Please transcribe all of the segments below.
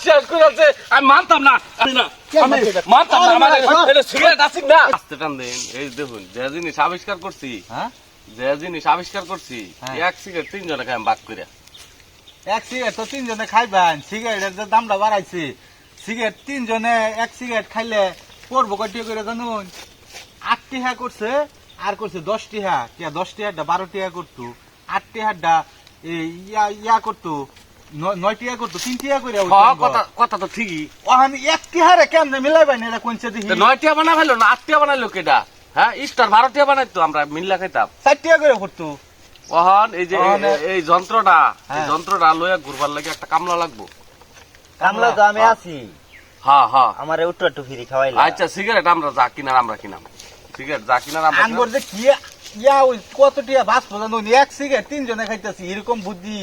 শেষ করে আছে? আমি মানতাম না আমি না মানতাম না আমার এটা সিগারেট আছে না আস্তে টান দেন এই দেখুন যে জিনিস আবিষ্কার করছি হ্যাঁ? যে জিনিস আবিষ্কার করছি হ্যাঁ। এক সিগারেট তিনজনে খাই বাক করে এক সিগারেট তো তিনজনে খাইবেন সিগারেটের যে দামটা বাড়াইছে সিগারেট তিনজনে এক সিগারেট খাইলে পড়ব কয়টি করে জানুন? আট টিহা করছে আর করছে দশ টিহা টিয়া দশ টিহাটা বারো টিহা করতো আট টিহাটা এই ইয়া ইয়া করতো নয় টিহা করতো তিন টিহা করে হ্যাঁ, কথা কথা তো ঠিকই। ওখানে এক টিহারে কেমনে মিলাইবেন এটা কোনছে দেখি। তো নয়টিয়া বানা ফেলো না আটটিয়া বানাইলো কেটা হ্যাঁ স্টার বারোটিয়া বানাইতো আমরা মিল্লা খাইতাম। চার টিহা করে করতো ওহন এই যে এই- যন্ত্রটা এই হ্যাঁ। যন্ত্রটা লইয়া ঘুরবার লাগে একটা কামলা লাগবো। কামলা তো আমি আছি। হ্যাঁ হ্যাঁ আমার একটু একটু ফিরি খাওয়াইলে। আচ্ছা সিগারেট আমরা যা কিনার আমরা কিনাম। সিগারেট যা কিনার আমরা যে কি ইয়া ওই কত টিয়া বাস এক সিগারেট তিনজনে খাইতেছি এরকম বুদ্ধি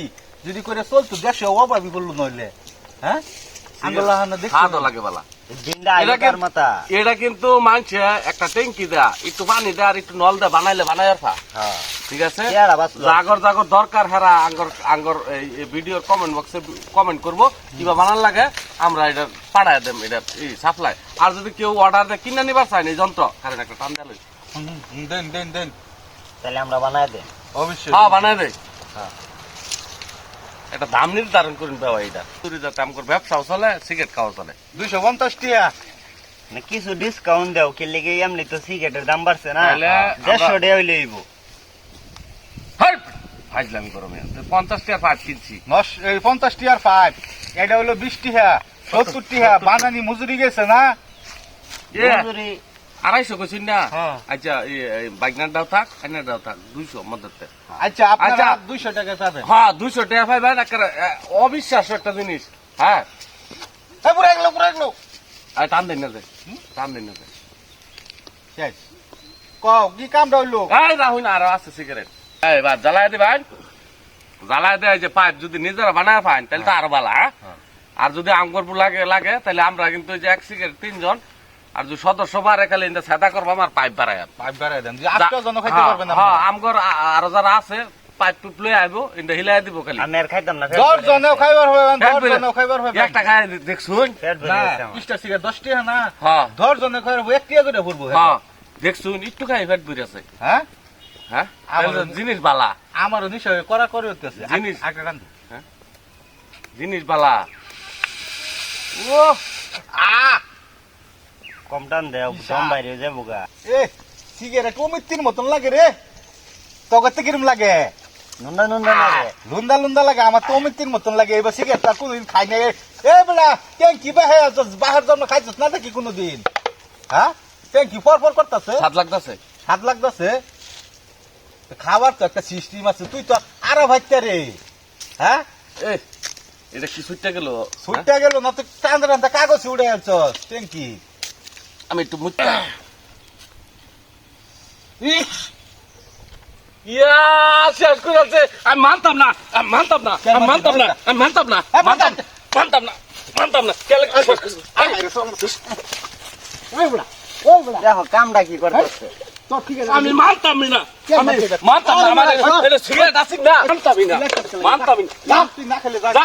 যদি করে চলতো দেশে অভাবই করল নইলে। হ্যাঁ? এটা কিন্তু মানছে একটা ট্যাঙ্কি দেয়া একটু পানি দেয়া আর একটু নল দেয়া বানাইলে ফা। হ্যাঁ। ঠিক আছে? জাগর জাগর দরকার হেরা আঙ্গর আঙ্গর এই ভিডিওর কমেন্ট বক্সে কমেন্ট করব কিবা বানান লাগে আমরা এটা পাঠায় দেম এটা সাপ্লাই আর যদি কেউ অর্ডার দেয় কিনে নিবার চায় না যন্ত্র কারণ একটা টান দেয় দেন দেন দেন। তাহলে আমরা বানাই দে অবশ্যই। হ্যাঁ বানায় দেয় হ্যাঁ। এটা দাম নির্ধারণ করুন দেওয়া এটা। তুই যাতে আমার ব্যবসাও চলে সিগারেট খাওয়া চলে। দুইশো পঞ্চাশ টিয়া না কিছু ডিসকাউন্ট দাও কি লেগে এমনি তো সিগারেটের দাম বাড়ছে না। দেড়শো টাকা হইলে হইব ফাজলামি করো মেয়ে। পঞ্চাশ টাকা পাঁচ কিনছি। পঞ্চাশ টিয়ার ফাইভ এটা হলো বিশ টিহা সত্তর টিহা বানানি মজুরি গেছে না? মজুরি আড়াইশো কইছিন না? হ্যাঁ। আচ্ছা বাইকনার দাও থাক আইনার দাও থাক দুইশো মধ্যে আচ্ছা আচ্ছা। দুইশো টাকা পাবেন হ্যাঁ দুইশো টাকা পাইবেন একেবারে এ, অবিশ্বাস্য একটা জিনিস। হ্যাঁ। পুরো পুরো আর টান দেন না টান দেন না কও কি এই রাহুল আরও আছে সিগারেট। এই বা জ্বালায় দিবেন জ্বালায় দেয় যে পাইপ যদি নিজেরা বানায় তাহলে তো আরও ভালো হ্যাঁ? হ্যাঁ। আর যদি আঙ্গুর লাগে লাগে তাহলে আমরা কিন্তু যে এক সিগারেট তিনজন আর যদি সদস্য বাড়ে খালি সেটা করব আমার পাইপ বাড়ায় পাইপ বাড়াই দেন যে জন খাইতে পারবেন হ্যাঁ আমগর আরও যারা আছে পাইপ টুপ লই আইবো এটা হিলাই দিব খালি। আমি আর খাইতাম না দশ জনেও খাইবার হবেন দশ জনেও খাইবার হবেন একটা খাই দেখছুন? পেট ভরে না বিশটা সিগারেট দশ না। হ্যাঁ। দশ জনে খাইবার এক টিয়া করে ভরবো হ্যাঁ। দেখছুন একটু খাই ফেট বুঝে আছে। হ্যাঁ? হ্যাঁ জিনিস বালা। আমারও নিশ্চয় করা করে হইতেছে জিনিস। একটা জিনিস বালা। ও আ! কম টান দেও দম বাইরে যাব গা এ সিগারেট অমিতির মতন লাগে রে। তগতে কিরম লাগে? নুন্দা নুন্দা লাগে। লুন্দা লুন্দা লাগে আমার তো অমিতির মতন লাগে। এবার সিগারেট আর কোনদিন খাই নাই। এ বেলা ট্যাঙ্কি বাহে বাহার জন্য খাইছিস না দেখি কোনোদিন? হ্যাঁ ট্যাঙ্কি পর পর করতেছে? স্বাদ লাগতেছে স্বাদ লাগতেছে খাবার তো একটা সিস্টেম আছে তুই তো আরও ভাইতে রে। হ্যাঁ এ এটা কি সুইটটা গেল? ছুটতে গেল না তুই টান্দা টান্দা কাগজ উড়ে আছ ট্যাঙ্কি। আমি একটু মুচটা ইয়া শেষ করে আছে আমি মানতাম না আমি মানতাম না আমি মানতাম না আমি মানতাম না হ্যাঁ, মানতাম না মানতাম না। কেলে দেখো কামটা কি করতেছে আমি মানতাম না। আমি মানতাম না আমার এটা সিগারেট আছে না মানতাম না। মানতাম না না। খেলে যা।